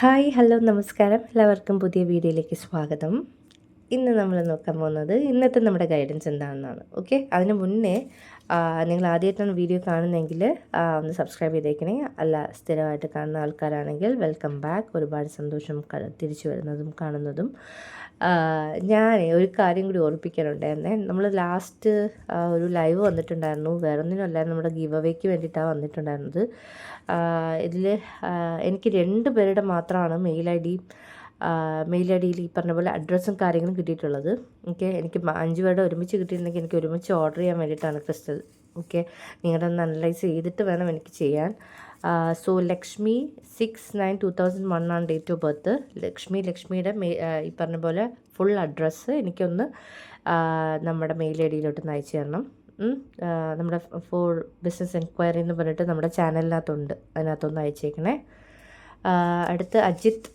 Hi hello നമസ്കാരം. എല്ലാവർക്കും പുതിയ വീഡിയോയിലേക്ക് സ്വാഗതം. ഇന്ന് നമ്മൾ നോക്കാൻ പോകുന്നത് ഇന്നത്തെ നമ്മുടെ ഗൈഡൻസ് എന്താണെന്നാണ്. ഓക്കെ അതിന് മുന്നേ നിങ്ങൾ ആദ്യമായിട്ടാണ് വീഡിയോ കാണുന്നതെങ്കിൽ ഒന്ന് സബ്സ്ക്രൈബ് ചെയ്തേക്കണേ. അല്ല സ്ഥിരമായിട്ട് കാണുന്ന ആൾക്കാരാണെങ്കിൽ വെൽക്കം ബാക്ക് ഒരുപാട് സന്തോഷം തിരിച്ചു വരുന്നതും കാണുന്നതും. ഞാൻ ഒരു കാര്യം കൂടി ഓർപ്പിക്കാനുണ്ടായിരുന്നേ. നമ്മൾ ലാസ്റ്റ് ഒരു ലൈവ് വന്നിട്ടുണ്ടായിരുന്നു. വേറെ ഒന്നിനുമല്ല നമ്മുടെ ഗീവ് അവേക്ക് വേണ്ടിയിട്ടാണ് വന്നിട്ടുണ്ടായിരുന്നത് ഇതിൽ എനിക്ക് രണ്ട് പേരുടെ മാത്രമാണ് mail I D mail I ഡിയിൽ ഈ പറഞ്ഞ പോലെ അഡ്രസ്സും കാര്യങ്ങളും കിട്ടിയിട്ടുള്ളത്. ഓക്കെ എനിക്ക് അഞ്ച് പേരുടെ ഒരുമിച്ച് കിട്ടിയിട്ടുണ്ടെങ്കിൽ എനിക്ക് ഒരുമിച്ച് ഓർഡർ ചെയ്യാൻ വേണ്ടിയിട്ടാണ് ക്രിസ്റ്റൽ ഓക്കെ നിങ്ങളുടെ ഒന്ന് അനലൈസ് ചെയ്തിട്ട് വേണം എനിക്ക് ചെയ്യാൻ. So Lakshmi six nine two thousand one ആണ് ഡേറ്റ് ഓഫ് ബർത്ത്. ലക്ഷ്മി ലക്ഷ്മിയുടെ മെ ഈ പറഞ്ഞ പോലെ ഫുൾ അഡ്രസ്സ് എനിക്കൊന്ന് നമ്മുടെ മെയിൽ ഐ ഡിയിലോട്ട് ഒന്ന് അയച്ചു തരണം. നമ്മുടെ ഫോർ ബിസിനസ് എൻക്വയറി എന്ന് പറഞ്ഞിട്ട് നമ്മുടെ ചാനലിനകത്തുണ്ട് അതിനകത്തൊന്ന് അയച്ചേക്കണേ. അടുത്ത് Ajith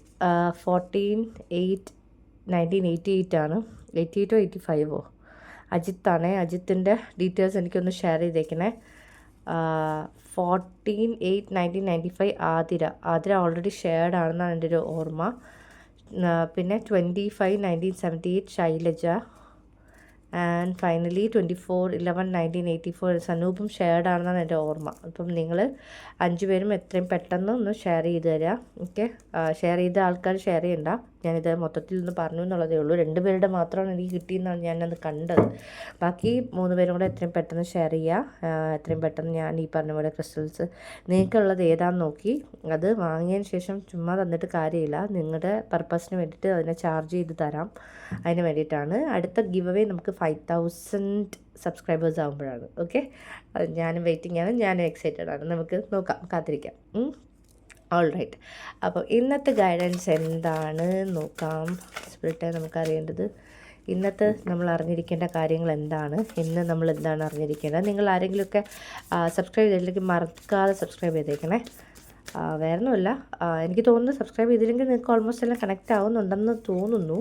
fourteen eight nineteen eighty eight ആണ്. എയ്റ്റി എയ്റ്റോ എയ്റ്റി ഫൈവോ അജിത്താണേ. അജിത്തിന്റെ ഡീറ്റെയിൽസ് എനിക്കൊന്ന് ഷെയർ ചെയ്തേക്കണേ. Fourteen eight nineteen ninety five Athira. Athira already shared ആണെന്നാണ് എന്റെ ഒരു ഓർമ്മ. പിന്നെ twenty five nineteen seventy eight Shailaja. And finally twenty four eleven nineteen eighty four സനൂപും shared ആണെന്നാണ് എന്റെ ഓർമ്മ. അപ്പം നിങ്ങൾ അഞ്ച് പേരും എത്രയും പെട്ടെന്ന് ഒന്ന് ഷെയർ ചെയ്ത് തരാം. ഓക്കെ ഷെയർ ചെയ്ത ആൾക്കാർ ഷെയർ ചെയ്യണ്ട. ഞാനിത് മൊത്തത്തിൽ നിന്ന് പറഞ്ഞു എന്നുള്ളതേ ഉള്ളൂ. രണ്ട് പേരുടെ മാത്രമാണ് എനിക്ക് കിട്ടിയെന്നാണ് ഞാനത് കണ്ടത്. ബാക്കി മൂന്ന് പേരും കൂടെ എത്രയും പെട്ടെന്ന് ഷെയർ ചെയ്യുക എത്രയും പെട്ടെന്ന് ഞാൻ ഈ പറഞ്ഞ പോലെ ക്രിസ്റ്റൽസ് നിങ്ങൾക്കുള്ളത് ഏതാണെന്ന് നോക്കി. അത് വാങ്ങിയതിന് ശേഷം ചുമ്മാ തന്നിട്ട് കാര്യമില്ല. നിങ്ങളുടെ പർപ്പസിന് വേണ്ടിയിട്ട് അതിനെ ചാർജ് ചെയ്ത് തരാം. അതിന് വേണ്ടിയിട്ടാണ്. അടുത്ത ഗിവ് അവേ നമുക്ക് ഫൈവ് തൗസൻഡ് സബ്സ്ക്രൈബേഴ്സ് ആകുമ്പോഴാണ് ഓക്കെ ഞാനും വെയിറ്റിംഗ് ആണ്. ഞാനും എക്സൈറ്റഡ് ആണ്. നമുക്ക് നോക്കാം. കാത്തിരിക്കാം. ഓൾ റൈറ്റ് അപ്പോൾ ഇന്നത്തെ ഗൈഡൻസ് എന്താണ് നോക്കാം. സ്പിരിറ്റെ നമുക്കറിയേണ്ടത് ഇന്നത്തെ നമ്മൾ അറിഞ്ഞിരിക്കേണ്ട കാര്യങ്ങൾ എന്താണ്? ഇന്ന് നമ്മൾ എന്താണ് അറിഞ്ഞിരിക്കേണ്ടത്? നിങ്ങൾ ആരെങ്കിലുമൊക്കെ സബ്സ്ക്രൈബ് ചെയ്തില്ലെങ്കിൽ മറക്കാതെ സബ്സ്ക്രൈബ് ചെയ്തേക്കണേ. വേറെ ഒന്നുമില്ല എനിക്ക് തോന്നുന്നു സബ്സ്ക്രൈബ് ചെയ്തില്ലെങ്കിൽ നിങ്ങൾക്ക് ഓൾമോസ്റ്റ് എല്ലാം കണക്റ്റ് ആവുന്നുണ്ടെന്ന് തോന്നുന്നു.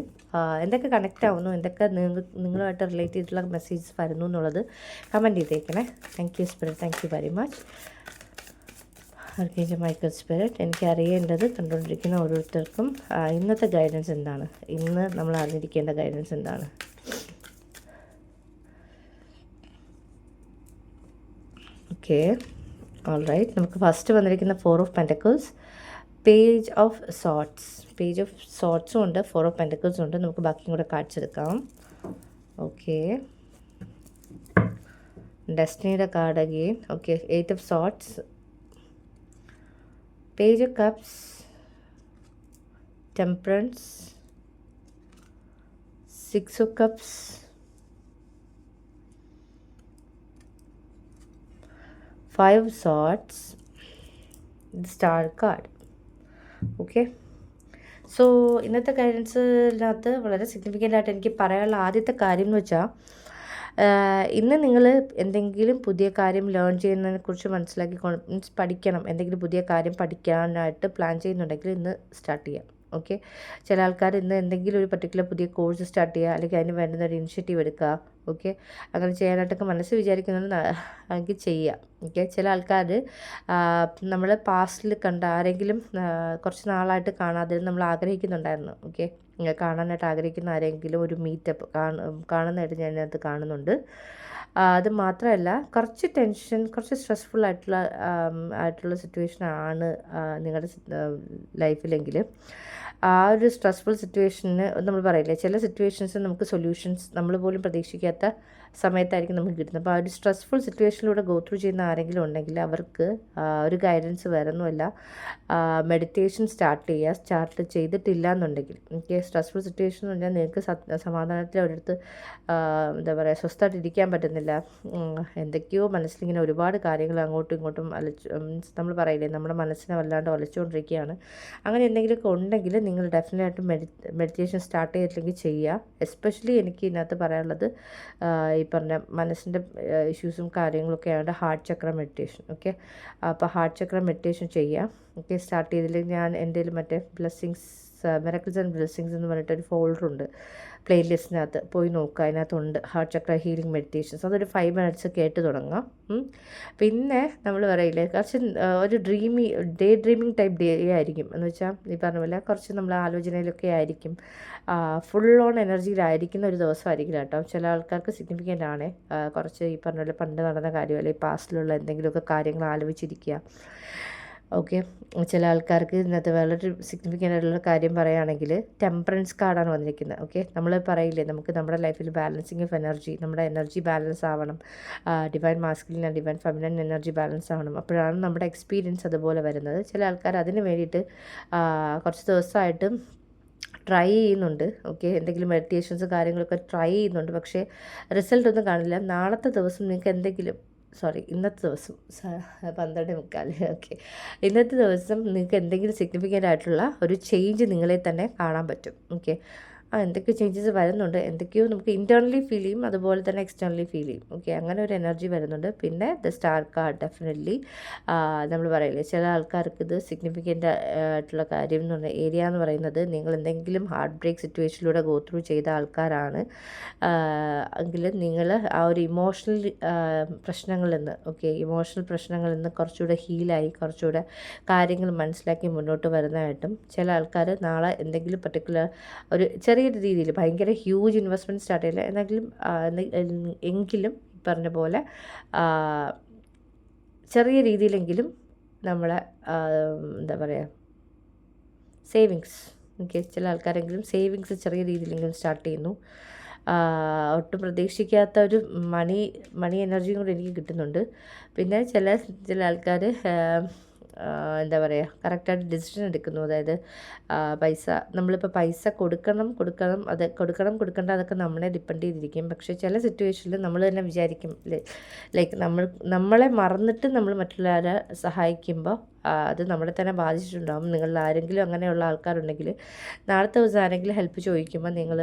എന്തൊക്കെ കണക്റ്റ് ആവുന്നു? എന്തൊക്കെ നിങ്ങൾ നിങ്ങളുമായിട്ട് റിലേറ്റ് ചെയ്തിട്ടുള്ള മെസ്സേജസ് വരുന്നു എന്നുള്ളത് കമന്റ് ചെയ്തേക്കണേ. Thank you spirit thank you very much Michael spirit. എനിക്ക് അറിയേണ്ടത് കണ്ടുകൊണ്ടിരിക്കുന്ന ഓരോരുത്തർക്കും ഇന്നത്തെ ഗൈഡൻസ് എന്താണ്? ഇന്ന് നമ്മൾ അറിഞ്ഞിരിക്കേണ്ട ഗൈഡൻസ് എന്താണ്? ഓക്കെ ഓൾ റൈറ്റ് നമുക്ക് ഫസ്റ്റ് വന്നിരിക്കുന്ന four of pentacles page of swords page of സോട്ട്സും ഉണ്ട് ഫോർ ഓഫ് പെന്റക്കിൾസും ഉണ്ട്. നമുക്ക് ബാക്കിയും കൂടെ കാണിച്ചെടുക്കാം. Okay ഡെസ്റ്റിനിയുടെ card again okay eight of swords page of cups temperance six of cups five swords star card okay so ഇന്നത്തെ ഗൈഡൻസിനകത്ത് വളരെ സിഗ്നിഫിക്കന്റ് ആയിട്ട് എനിക്ക് പറയാനുള്ള ആദ്യത്തെ കാര്യം എന്ന് വെച്ചാൽ ഇന്ന് നിങ്ങൾ എന്തെങ്കിലും പുതിയ കാര്യം ലേൺ ചെയ്യുന്നതിനെ കുറിച്ച് മനസ്സിലാക്കി മീൻസ് പഠിക്കണം. എന്തെങ്കിലും പുതിയ കാര്യം പഠിക്കാനായിട്ട് പ്ലാൻ ചെയ്യുന്നുണ്ടെങ്കിൽ ഇന്ന് സ്റ്റാർട്ട് ചെയ്യാം. ഓക്കെ ചില ആൾക്കാർ ഇന്ന് എന്തെങ്കിലും ഒരു പർട്ടിക്കുലർ പുതിയ കോഴ്സ് സ്റ്റാർട്ട് ചെയ്യുക അല്ലെങ്കിൽ അതിന് വേണ്ടുന്ന ഒരു ഇനിഷ്യേറ്റീവ് എടുക്കുക. ഓക്കെ അങ്ങനെ ചെയ്യാനായിട്ടൊക്കെ മനസ്സ് വിചാരിക്കുന്നത് എനിക്ക് ചെയ്യാം. ഓക്കെ ചില ആൾക്കാർ നമ്മൾ പാസ്റ്റിൽ കണ്ട ആരെങ്കിലും കുറച്ച് നാളായിട്ട് കാണാതെ നമ്മൾ ആഗ്രഹിക്കുന്നുണ്ടായിരുന്നു. ഓക്കെ കാണാനായിട്ട് ആഗ്രഹിക്കുന്ന ആരെങ്കിലും ഒരു മീറ്റപ്പ് കാണുന്നതായിട്ട് ഞാൻ ഇതിനകത്ത് കാണുന്നുണ്ട്. അത് മാത്രമല്ല കുറച്ച് ടെൻഷൻ കുറച്ച് സ്ട്രെസ്ഫുൾ ആയിട്ടുള്ള ആയിട്ടുള്ള സിറ്റുവേഷൻ ആണ് നിങ്ങളുടെ ലൈഫിലെങ്കിൽ ആ ഒരു സ്ട്രെസ്ഫുൾ സിറ്റുവേഷന് നമ്മൾ പറയില്ലേ ചില സിറ്റുവേഷൻസ് നമുക്ക് സൊല്യൂഷൻസ് നമ്മൾ പോലും പ്രതീക്ഷിക്കാത്ത സമയത്തായിരിക്കും നമുക്ക് കിട്ടുന്നത്. അപ്പോൾ ആ ഒരു സ്ട്രെസ്ഫുൾ സിറ്റുവേഷനിലൂടെ ഗോ ത്രൂ ചെയ്യുന്ന ആരെങ്കിലും ഉണ്ടെങ്കിൽ അവർക്ക് ഒരു ഗൈഡൻസ് വേറൊന്നുമല്ല. മെഡിറ്റേഷൻ സ്റ്റാർട്ട് ചെയ്യുക. സ്റ്റാർട്ട് ചെയ്തിട്ടില്ല എന്നുണ്ടെങ്കിൽ എനിക്ക് സ്ട്രെസ്ഫുൾ സിറ്റുവേഷൻ പറഞ്ഞാൽ നിങ്ങൾക്ക് സമാധാനത്തിൽ ഒരിടത്ത് എന്താ പറയുക സ്വസ്ഥമായിട്ട് ഇരിക്കാൻ പറ്റുന്നില്ല. ഉം, എന്തൊക്കെയോ മനസ്സിലിങ്ങനെ ഒരുപാട് കാര്യങ്ങൾ അങ്ങോട്ടും ഇങ്ങോട്ടും അലച്ച് മീൻസ് നമ്മൾ പറയില്ലേ നമ്മുടെ മനസ്സിനെ വല്ലാണ്ട് ഒലച്ചുകൊണ്ടിരിക്കുകയാണ് അങ്ങനെ എന്തെങ്കിലുമൊക്കെ ഉണ്ടെങ്കിൽ നിങ്ങൾ ഡെഫിനറ്റായിട്ടും മെഡി മെഡിറ്റേഷൻ സ്റ്റാർട്ട് ചെയ്തിട്ടില്ലെങ്കിൽ ചെയ്യുക. എസ്പെഷ്യലി എനിക്ക് ഇതിനകത്ത് പറയാനുള്ളത് ഈ പറഞ്ഞ മനസ്സിന്റെ ഇഷ്യൂസും കാര്യങ്ങളൊക്കെ ആയതുകൊണ്ട് ഹാർട്ട് ചക്ര മെഡിറ്റേഷൻ ഓക്കെ അപ്പോൾ ഹാർട്ട് ചക്ര മെഡിറ്റേഷൻ ചെയ്യുക ഓക്കെ സ്റ്റാർട്ട് ചെയ്തില്ലെങ്കിൽ ഞാൻ എന്റെ മറ്റേ ബ്ലെസ്സിങ്സ് മിറക്കിൾസ് ആൻഡ് ബ്ലെസ്സിങ്സ് എന്ന് പറഞ്ഞിട്ടൊരു ഫോൾഡർ ഉണ്ട്. പ്ലേലിസ്റ്റിനകത്ത് പോയി നോക്കുക അതിനകത്തുണ്ട് ഹാർട്ട് ചക്ര ഹീലിംഗ് മെഡിറ്റേഷൻസ് അതൊരു ഫൈവ് മിനിറ്റ്സ് കേട്ട് തുടങ്ങാം. പിന്നെ നമ്മൾ പറയില്ലേ കുറച്ച് ഒരു dreamy day dreaming type day ആയിരിക്കും. എന്ന് വെച്ചാൽ ഈ പറഞ്ഞ പോലെ കുറച്ച് നമ്മൾ ആലോചനയിലൊക്കെ ആയിരിക്കും. ഫുൾ ഓൺ എനർജിയിലായിരിക്കുന്ന ഒരു ദിവസമായിരിക്കില്ല കേട്ടോ. ചില ആൾക്കാർക്ക് സിഗ്നിഫിക്കന്റ് ആണ്. കുറച്ച് ഈ പറഞ്ഞ പോലെ പണ്ട് നടന്ന കാര്യം അല്ലെങ്കിൽ പാസ്റ്റിലുള്ള എന്തെങ്കിലുമൊക്കെ കാര്യങ്ങൾ ആലോചിച്ചിരിക്കുക. ഓക്കെ. ചില ആൾക്കാർക്ക് ഇന്നത്തെ വളരെ സിഗ്നിഫിക്കന്റ് ആയിട്ടുള്ള കാര്യം പറയുകയാണെങ്കിൽ ടെമ്പറൻസ് കാർഡാണ് വന്നിരിക്കുന്നത്. ഓക്കെ. നമ്മൾ പറയില്ലേ നമുക്ക് നമ്മുടെ ലൈഫിൽ ബാലൻസിങ് ഓഫ് എനർജി നമ്മുടെ എനർജി ബാലൻസ് ആവണം. Divine masculine divine feminine energy balance ആവണം. അപ്പോഴാണ് നമ്മുടെ എക്സ്പീരിയൻസ് അതുപോലെ വരുന്നത്. ചില ആൾക്കാർ അതിന് വേണ്ടിയിട്ട് കുറച്ച് ദിവസമായിട്ടും ട്രൈ ചെയ്യുന്നുണ്ട്. ഓക്കെ. എന്തെങ്കിലും മെഡിറ്റേഷൻസ് കാര്യങ്ങളൊക്കെ ട്രൈ ചെയ്യുന്നുണ്ട്. പക്ഷേ റിസൾട്ട് ഒന്നും കാണില്ല. നാളത്തെ ദിവസം നിങ്ങൾക്ക് എന്തെങ്കിലും സോറി ഇന്നത്തെ ദിവസം പന്ത്രണ്ട് മുക്കാൽ ഓക്കെ. ഇന്നത്തെ ദിവസം നിങ്ങൾക്ക് എന്തെങ്കിലും സിഗ്നിഫിക്കന്റ് ആയിട്ടുള്ള ഒരു ചേഞ്ച് നിങ്ങളെ തന്നെ കാണാൻ പറ്റും ഓക്കെ. ആ എന്തൊക്കെ ചേഞ്ചസ് വരുന്നുണ്ട്. എന്തൊക്കെയോ നമുക്ക് ഇന്റേർണലി ഫീൽ ചെയ്യും അതുപോലെ തന്നെ എക്സ്റ്റേർണലി ഫീൽ ചെയ്യും. ഓക്കെ അങ്ങനെ ഒരു എനർജി വരുന്നുണ്ട്. പിന്നെ ദ സ്റ്റാർ കാർഡ് ഡെഫിനറ്റ്ലി നമ്മൾ പറയില്ലേ ചില ആൾക്കാർക്ക് ഇത് സിഗ്നിഫിക്കന്റ് ആയിട്ടുള്ള കാര്യം എന്ന് പറഞ്ഞാൽ ഏരിയ എന്ന് പറയുന്നത് നിങ്ങൾ എന്തെങ്കിലും ഹാർട്ട് ബ്രേക്ക് സിറ്റുവേഷനിലൂടെ ഗോ ത്രൂ ചെയ്ത ആൾക്കാരാണ്. എങ്കിൽ നിങ്ങൾ ആ ഒരു ഇമോഷണൽ പ്രശ്നങ്ങളിൽ നിന്ന് ഓക്കെ ഇമോഷണൽ പ്രശ്നങ്ങളിൽ നിന്ന് കുറച്ചുകൂടെ ഹീലായി കുറച്ചുകൂടെ കാര്യങ്ങൾ മനസ്സിലാക്കി മുന്നോട്ട് വരുന്നതായിട്ടും ചില ആൾക്കാർ നാളെ എന്തെങ്കിലും പർട്ടിക്കുലർ ഒരു രീതിയിൽ ഭയങ്കര ഹ്യൂജ് ഇൻവെസ്റ്റ്മെന്റ് സ്റ്റാർട്ട് ചെയ്യില്ല എന്നെങ്കിലും എങ്കിലും പറഞ്ഞ പോലെ ചെറിയ രീതിയിലെങ്കിലും നമ്മളെ എന്താ പറയുക സേവിങ്സ് ഓക്കെ ചില ആൾക്കാരെങ്കിലും സേവിങ്സ് ചെറിയ രീതിയിലെങ്കിലും സ്റ്റാർട്ട് ചെയ്യുന്നു. ഒട്ടും പ്രതീക്ഷിക്കാത്ത ഒരു മണി മണി എനർജിയും കൂടി എനിക്ക് കിട്ടുന്നുണ്ട്. പിന്നെ ചില ചില ആൾക്കാർ എന്താ പറയുക കറക്റ്റായിട്ട് ഡിസിഷൻ എടുക്കുന്നു. അതായത് പൈസ നമ്മളിപ്പോൾ പൈസ കൊടുക്കണം കൊടുക്കണം അത് കൊടുക്കണം കൊടുക്കണ്ട അതൊക്കെ നമ്മളെ ഡിപ്പെൻഡ് ചെയ്തിരിക്കും. പക്ഷേ ചില സിറ്റുവേഷനിൽ നമ്മൾ തന്നെ വിചാരിക്കും. ലൈക്ക് നമ്മൾ നമ്മളെ മറന്നിട്ട് നമ്മൾ മറ്റുള്ളവരെ സഹായിക്കുമ്പോൾ അത് നമ്മളെ തന്നെ ബാധിച്ചിട്ടുണ്ടാകും നിങ്ങളിൽ ആരെങ്കിലും അങ്ങനെയുള്ള ആൾക്കാരുണ്ടെങ്കിൽ നാളത്തെ ദിവസം ആരെങ്കിലും ഹെൽപ്പ് ചോദിക്കുമ്പോൾ നിങ്ങൾ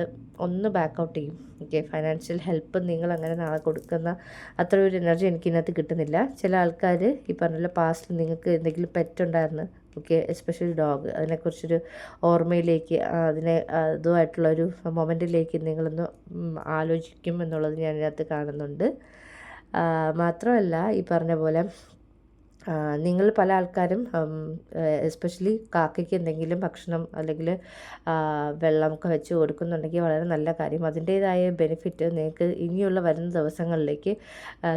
ഒന്ന് ബാക്ക് ഔട്ട് ചെയ്യും. ഓക്കെ ഫൈനാൻഷ്യൽ ഹെൽപ്പ് നിങ്ങൾ അങ്ങനെ നാളെ കൊടുക്കുന്ന അത്ര ഒരു എനർജി എനിക്ക് ഇതിനകത്ത് കിട്ടുന്നില്ല. ചില ആൾക്കാർ ഈ പറഞ്ഞ പാസ്റ്റിൽ നിങ്ങൾക്ക് എന്തെങ്കിലും പെറ്റുണ്ടായിരുന്നു ഓക്കെ എസ്പെഷ്യലി ഡോഗ് അതിനെക്കുറിച്ചൊരു ഓർമ്മയിലേക്ക് അതിനെ അതുമായിട്ടുള്ളൊരു മൊമെന്റിലേക്ക് നിങ്ങളൊന്ന് ആലോചിക്കും എന്നുള്ളത് ഞാൻ ഇതിനകത്ത് കാണുന്നുണ്ട്. മാത്രമല്ല ഈ പറഞ്ഞ പോലെ നിങ്ങൾ പല ആൾക്കാരും എസ്പെഷ്യലി കാക്കയ്ക്ക് എന്തെങ്കിലും ഭക്ഷണം അല്ലെങ്കിൽ വെള്ളമൊക്കെ വെച്ച് കൊടുക്കുന്നുണ്ടെങ്കിൽ വളരെ നല്ല കാര്യം. അതിന്റേതായ ബെനിഫിറ്റ് നിങ്ങൾക്ക് ഇനിയുള്ള വരുന്ന ദിവസങ്ങളിലേക്ക്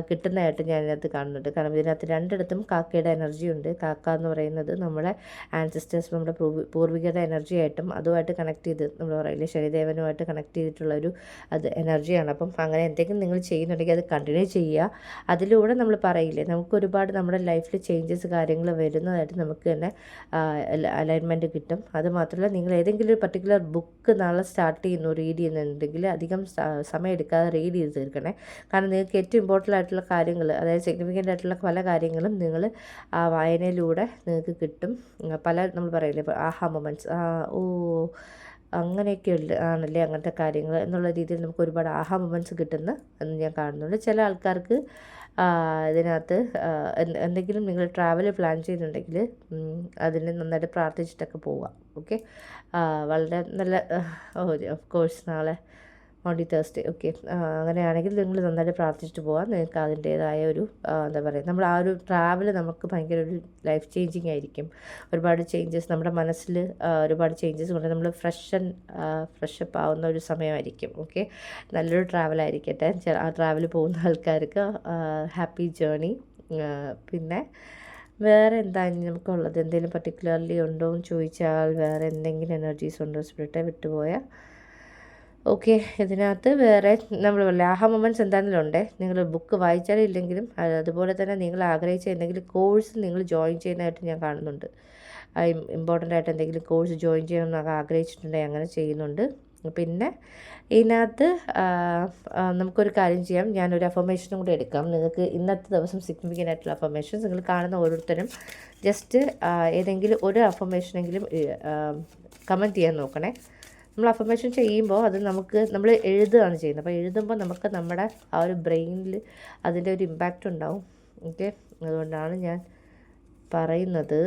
കിട്ടുന്നതായിട്ട് ഞാൻ ഇതിനകത്ത് കാണുന്നുണ്ട്. കാരണം ഇതിനകത്ത് രണ്ടിടത്തും കാക്കയുടെ എനർജി ഉണ്ട്. കാക്ക എന്ന് പറയുന്നത് നമ്മുടെ ആൻസിസ്റ്റേഴ്സ് നമ്മുടെ പൂർവികരുടെ എനർജി ആയിട്ടും അതുമായിട്ട് കണക്ട് ചെയ്ത് നമ്മൾ പറയില്ലേ ശനിദേവനുമായിട്ട് കണക്ട് ചെയ്തിട്ടുള്ള ഒരു അത് എനർജിയാണ് അപ്പം അങ്ങനെ എന്തെങ്കിലും നിങ്ങൾ ചെയ്യുന്നുണ്ടെങ്കിൽ അത് കണ്ടിന്യൂ ചെയ്യുക. അതിലൂടെ നമ്മൾ പറയില്ലേ നമുക്ക് ഒരുപാട് നമ്മുടെ ലൈഫിൽ ചേഞ്ചസ് കാര്യങ്ങൾ വരുന്നതായിട്ട് നമുക്ക് തന്നെ അലൈൻമെന്റ് കിട്ടും. അതുമാത്രമല്ല നിങ്ങൾ ഏതെങ്കിലും ഒരു പർട്ടിക്കുലർ ബുക്ക് നാളെ സ്റ്റാർട്ട് ചെയ്യുന്നു റീഡ് ചെയ്യുന്നുണ്ടെങ്കിൽ അധികം സമയം എടുക്കാതെ റീഡ് ചെയ്ത് തീർക്കണേ. കാരണം നിങ്ങൾക്ക് ഏറ്റവും ഇമ്പോർട്ടന്റ് ആയിട്ടുള്ള കാര്യങ്ങൾ അതായത് സിഗ്നിഫിക്കന്റ് ആയിട്ടുള്ള പല കാര്യങ്ങളും നിങ്ങൾ ആ വായനയിലൂടെ നിങ്ങൾക്ക് കിട്ടും. പല നമ്മൾ പറയില്ലേ ആഹാ മൊമെന്റ്സ് ഓ അങ്ങനെയൊക്കെ ഉണ്ട് ആണല്ലേ അങ്ങനത്തെ കാര്യങ്ങൾ എന്നുള്ള രീതിയിൽ നമുക്ക് ഒരുപാട് ആഹാ മൊമെന്റ്സ് കിട്ടുന്ന എന്ന് ഞാൻ കാണുന്നുണ്ട്. ചില ആൾക്കാർക്ക് ഇതിനകത്ത് എന്തെങ്കിലും നിങ്ങൾ ട്രാവൽ പ്ലാൻ ചെയ്യുന്നുണ്ടെങ്കിൽ അതിന് നന്നായിട്ട് പ്രാർത്ഥിച്ചിട്ടൊക്കെ പോവുക. ഓക്കെ വളരെ നല്ല ഓഫ് കോഴ്സ് നാളെ ഓൺ തേഴ്സ്ഡേ ഓക്കെ അങ്ങനെയാണെങ്കിൽ നിങ്ങൾ നന്നായിട്ട് പ്രാർത്ഥിച്ചിട്ട് പോകാം നിങ്ങൾക്ക് അതിന്റേതായ ഒരു എന്താ പറയുക നമ്മൾ ആ ഒരു ട്രാവൽ നമുക്ക് ഭയങ്കര ഒരു ലൈഫ് ചേഞ്ചിങ് ആയിരിക്കും. ഒരുപാട് ചേഞ്ചസ് നമ്മുടെ മനസ്സിൽ ഒരുപാട് ചേഞ്ചസ് കൊണ്ട് നമ്മൾ ഫ്രഷ് ആൻഡ് ഫ്രഷപ്പ് ആവുന്ന ഒരു സമയമായിരിക്കും. ഓക്കെ നല്ലൊരു ട്രാവൽ ആയിരിക്കട്ടെ. ആ ട്രാവൽ പോകുന്ന ആൾക്കാർക്ക് ഹാപ്പി ജേണി പിന്നെ വേറെ എന്താ നമുക്കുള്ളത് എന്തെങ്കിലും പർട്ടിക്കുലർലി ഉണ്ടോ എന്ന് ചോദിച്ചാൽ വേറെ എന്തെങ്കിലും എനർജീസ് ഉണ്ടോ? സ്പിരിറ്റെ വിട്ടുപോയാൽ ഓക്കെ ഇതിനകത്ത് വേറെ നമ്മൾ ലാഹ മൊമെന്റ്സ് എന്താണെങ്കിലും ഉണ്ട്. നിങ്ങൾ ബുക്ക് വായിച്ചാലും ഇല്ലെങ്കിലും അതുപോലെ തന്നെ നിങ്ങൾ ആഗ്രഹിച്ച എന്തെങ്കിലും കോഴ്സ് നിങ്ങൾ ജോയിൻ ചെയ്യുന്നതായിട്ട് ഞാൻ കാണുന്നുണ്ട്. ഇമ്പോർട്ടന്റ് ആയിട്ട് എന്തെങ്കിലും കോഴ്സ് ജോയിൻ ചെയ്യണം എന്നൊക്കെ ആഗ്രഹിച്ചിട്ടുണ്ടെങ്കിൽ അങ്ങനെ ചെയ്യുന്നുണ്ട്. പിന്നെ ഇതിനകത്ത് നമുക്കൊരു കാര്യം ചെയ്യാം. ഞാനൊരു അഫർമേഷനും കൂടി എടുക്കാം. നിങ്ങൾക്ക് ഇന്നത്തെ ദിവസം സിഗ്നിഫിക്കന്റ് ആയിട്ടുള്ള അഫർമേഷൻസ് നിങ്ങൾ കാണുന്ന ഓരോരുത്തരും ജസ്റ്റ് ഏതെങ്കിലും ഒരു അഫർമേഷനെങ്കിലും കമന്റ് ചെയ്യാൻ നോക്കണേ. നമ്മൾ അഫർമേഷൻ ചെയ്യുമ്പോൾ അത് നമുക്ക് നമ്മൾ എഴുതുകയാണ് ചെയ്യുന്നത്. അപ്പോൾ എഴുതുമ്പോൾ നമുക്ക് നമ്മുടെ ആ ഒരു ബ്രെയിനിൽ അതിന്റെ ഒരു ഇമ്പാക്റ്റ് ഉണ്ടാവും. ഓക്കെ അതുകൊണ്ടാണ് ഞാൻ പറയുന്നത്.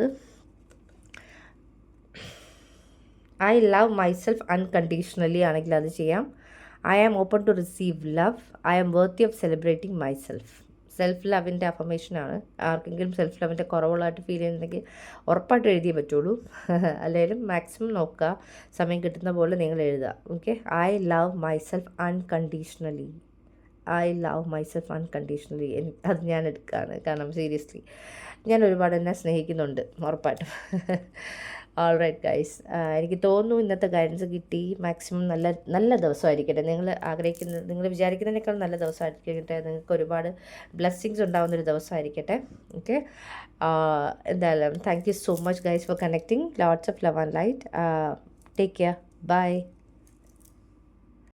ഐ ലവ് മൈസെൽഫ് അൺകണ്ടീഷണലി ആണെങ്കിൽ അത് ചെയ്യാം. I am open to receive love I am worthy of celebrating myself ലവിന്റെ അഫർമേഷനാണ് ആർക്കെങ്കിലും സെൽഫ് ലവിന്റെ കുറവുള്ളതായിട്ട് ഫീൽ ചെയ്യുന്നുണ്ടെങ്കിൽ ഉറപ്പായിട്ട് എഴുതിയേ പറ്റുള്ളൂ. അല്ലെങ്കിലും മാക്സിമം നോക്കുക. സമയം കിട്ടുന്ന പോലെ നിങ്ങൾ എഴുതുക. Okay I love myself unconditionally I love myself unconditionally അത് ഞാൻ എടുക്കുകയാണ്. കാരണം സീരിയസ്ലി ഞാൻ ഒരുപാട് എന്നെ സ്നേഹിക്കുന്നുണ്ട്. ഉറപ്പായിട്ടും. ഓൾ റൈറ്റ് ഗൈസ് എനിക്ക് തോന്നുന്നു ഇന്നത്തെ ഗൈഡൻസ് കിട്ടി. മാക്സിമം നല്ല നല്ല ദിവസമായിരിക്കട്ടെ. നിങ്ങൾ ആഗ്രഹിക്കുന്ന നിങ്ങൾ വിചാരിക്കുന്നതിനേക്കാൾ നല്ല ദിവസമായിരിക്കട്ടെ. നിങ്ങൾക്ക് ഒരുപാട് ബ്ലെസ്സിങ്സ് ഉണ്ടാകുന്നൊരു ദിവസമായിരിക്കട്ടെ. ഓക്കെ എന്തായാലും thank you so much guys for connecting lots of love and light take care bye